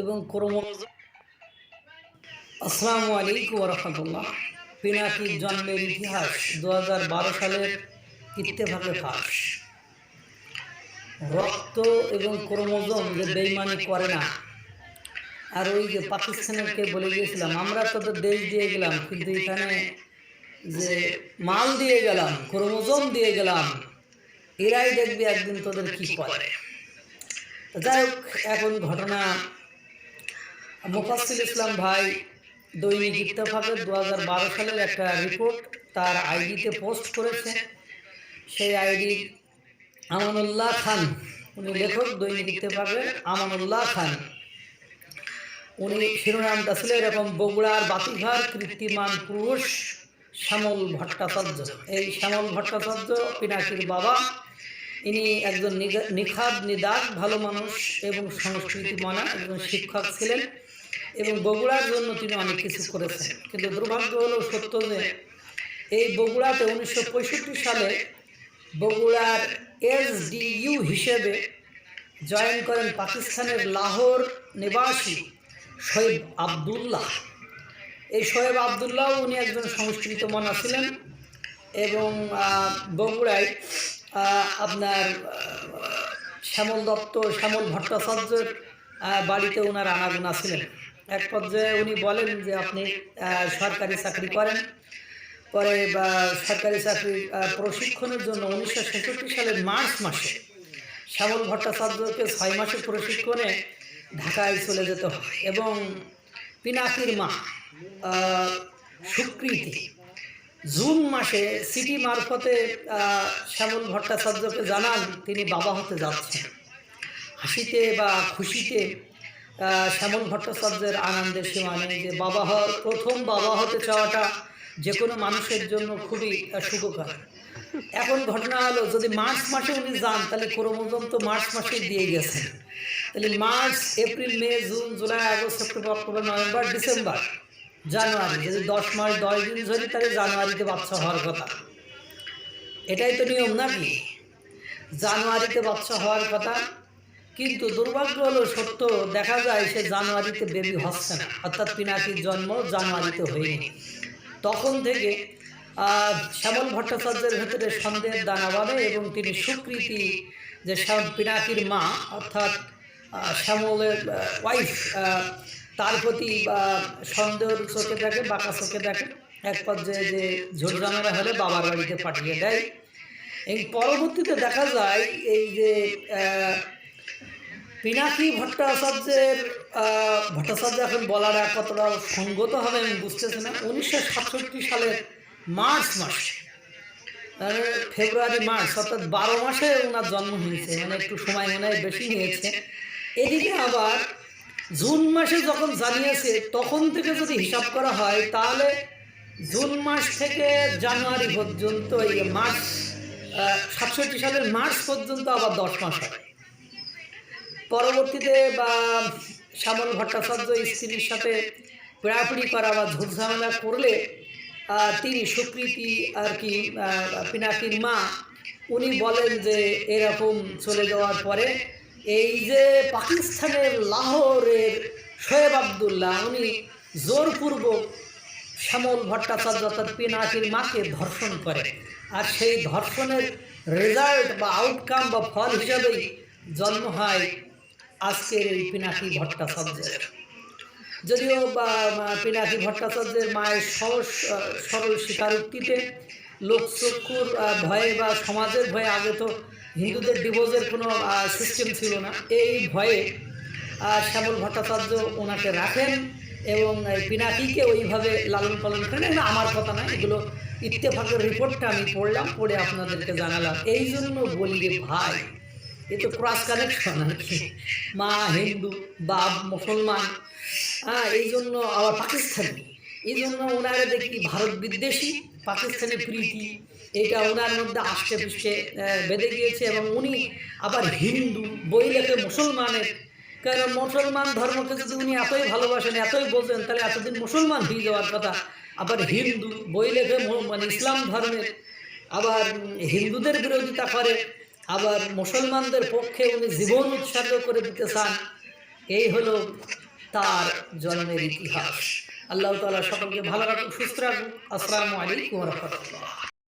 এবং ক্রম আসসালামু আলাইকুম রহমতুল্লাহ পিনাকির জন্মের ইতিহাস দু সালের ইত্তেফাকে ফাঁস। রক্ত এবং ক্রোমোজোম যে বেইমানি করে না, আর ওই যে পাকিস্তানেরকে বলে গিয়েছিলাম, আমরা তোদের দেশ দিয়ে গেলাম, কিন্তু এখানে যে মাল দিয়ে গেলাম, ক্রোমোজোম দিয়ে গেলাম, এরাই দেখবে একদিন তোদের কি করে। যাই এখন ঘটনা মোফাসিল ইসলাম ভাই দৈনিক ইত্তেফাকের দু হাজার বারো সালের একটা রিপোর্ট তার আইডিতে পোস্ট করেছে। সেই আইডি আমানুল্লাহ খান, উনি লেখক দৈনিক ইত্তেফাকের আমানুল্লাহ খান। উনি শিরোনামটা ছিল এরকম বগুড়ার বাতিঘর কৃত্রিমান পুরুষ শ্যামল ভট্টাচার্য। এই শ্যামল ভট্টাচার্য পিনাকির বাবা, ইনি একজন নিখাদ নিদাগ ভালো মানুষ এবং সংস্কৃতি মানা একজন শিক্ষক ছিলেন। এবং বগুড়ার জন্য তিনি অনেক কিছু করেছেন। কিন্তু দুর্ভাগ্য হলো সত্য যে এই বগুড়াতে উনিশশো পঁয়ষট্টি সালে বগুড়ার এসডিইউ হিসেবে জয়েন করেন পাকিস্তানের লাহোর নিবাসী শহীদ আবদুল্লাহ। এই শোয়েব আবদুল্লাহ উনি একজন সংস্কৃত মনা ছিলেন। এবং বগুড়ায় আপনার শ্যামল দত্ত শ্যামল ভট্টাচার্যের বাড়িতে ওনার আনাগোনা ছিলেন। এক পর্যায়ে উনি বলেন যে আপনি সরকারি চাকরি করেন। পরে বা সরকারি চাকরি প্রশিক্ষণের জন্য উনিশশো ছেষট্টি সালের মার্চ মাসে শ্যামল ভট্টাচার্যকে ছয় মাসের প্রশিক্ষণে ঢাকায় চলে যেতে হয় এবং পিনাকির মা সুকৃতি, জুন মাসে সিটি মারফতে শ্যামল ভট্টাচার্যকে জানান তিনি বাবা হতে যাচ্ছেন। হাসিতে বা খুশিতে শ্যামল ভট্টাচার্যের আনন্দের সীমা নেই যে বাবা হওয়ার প্রথম বাবা হতে চাওয়াটা যে কোনো মানুষের জন্য খুবই সুখকর এখন ঘটনা হলো, যদি মার্চ মাসে উনি যান, তাহলে ক্রোমোজোম তো মার্চ মাসে দিয়ে গেছেন তাহলে March, April, May, June, July, August, September, October, November, December, January, যদি দশ মাস, দশ দিন ধরি, তাহলে জানুয়ারিতে বাচ্চা হওয়ার কথা। এটাই তো নিয়ম নাকি? জানুয়ারিতে বাচ্চা হওয়ার কথা। কিন্তু দুর্ভাগ্য হলো সত্য দেখা যায় সে জানুয়ারিতে বেবি হচ্ছে না অর্থাৎ পিনাকির জন্ম জানুয়ারিতে হয়নি। তখন থেকে শ্যামল ভট্টাচার্যের ভেতরে সন্দেহের দানা বাঁধে এবং তিনি সুকৃতি যে পিনাকির মা অর্থাৎ শ্যামলের ওয়াইফ তার প্রতি আহ, সন্দেহের চোখে দেখে বাঁকা চোখে দেখে এক পর্যায়ে যে ঝোড়ঝামেলা হলে বাবার বাড়িতে পাঠিয়ে দেয়। এই পরবর্তীতে দেখা যায় এই যে পিনাকি ভট্টাচার্যের ভট্টাচার্য এখন বলাটা কতটা সঙ্গত হবে আমি বুঝতেছি না। উনিশশো সাতষট্টি সালের মার্চ মাস ফেব্রুয়ারি মার্চ, অর্থাৎ বারো মাসে ওনার জন্ম হয়েছে মানে একটু সময় মনে হয় বেশি নিয়েছে এদিকে আবার জুন মাসে যখন জানিয়েছে, তখন থেকে যদি হিসাব করা হয়, তাহলে জুন মাস থেকে জানুয়ারি পর্যন্ত এই মার্চ সাতষট্টি সালের মার্চ পর্যন্ত আবার দশ মাস হয়। পরবর্তীতে বা শ্যামল ভট্টাচার্য স্ত্রীর সাথে পিড়াপিড়ি করা বা ঝুটঝামেলা করলে তিনি সুকৃতি আর কি পিনাকির মা, উনি বলেন যে এরকম চলে যাওয়ার পরে এই যে পাকিস্তানের লাহোরের শোয়েব আবদুল্লাহ, উনি জোরপূর্বক শ্যামল ভট্টাচার্য অর্থাৎ পিনাকির মাকে ধর্ষণ করে আর সেই ধর্ষণের রেজাল্ট বা আউটকাম বা ফল হিসাবেই জন্ম হয় আজকের এই পিনাকি ভট্টাচার্যের যদিও পিনাকি ভট্টাচার্যের মায়ের সহজ আহ, সরল স্বীকারোক্তিতে লোকচক্ষুর ভয়ে বা সমাজের ভয়ে আগে তো হিন্দুদের ডিভোর্সের কোনো সিস্টেম ছিল না। এই ভয়ে শ্যামল ভট্টাচার্য ওনাকে রাখেন এবং পিনাকিকে ওইভাবে লালন পালন করেন। এগুলো আমার কথা না এগুলো ইত্তেফাকের রিপোর্টটা আমি পড়লাম পড়ে আপনাদেরকে জানালাম। এই জন্য বলি ভাই এ তো ক্রস কানেকশন আর কি মা হিন্দু বাপ মুসলমান। হ্যাঁ এই জন্য আবার পাকিস্তানি। এই জন্য ওনারা দেখি ভারত বিদ্বেষী পাকিস্তানি প্রীতি এটা ওনার মধ্যে আষ্টে পৃষ্ঠে বেঁধে গিয়েছে এবং উনি আবার হিন্দু বই লেখে মুসলমানের। কারণ মুসলমান ধর্মকে যদি উনি এতই ভালোবাসেন এতই বোঝেন তাহলে এতদিন মুসলমান হয়ে যাওয়ার কথা। আবার হিন্দু বই লেখে মানে ইসলাম ধর্মের আবার হিন্দুদের বিরোধিতা করে। আবার মুসলমানদের পক্ষে উনি জীবন উৎসর্গ করে দিতে চান, এই হলো তার জন্মের ইতিহাস। আল্লাহ তালা সকলকে ভালো রাখুন সুস্থ রাখুন আসসালামু আলাইকুম রহমতুল্লাহ।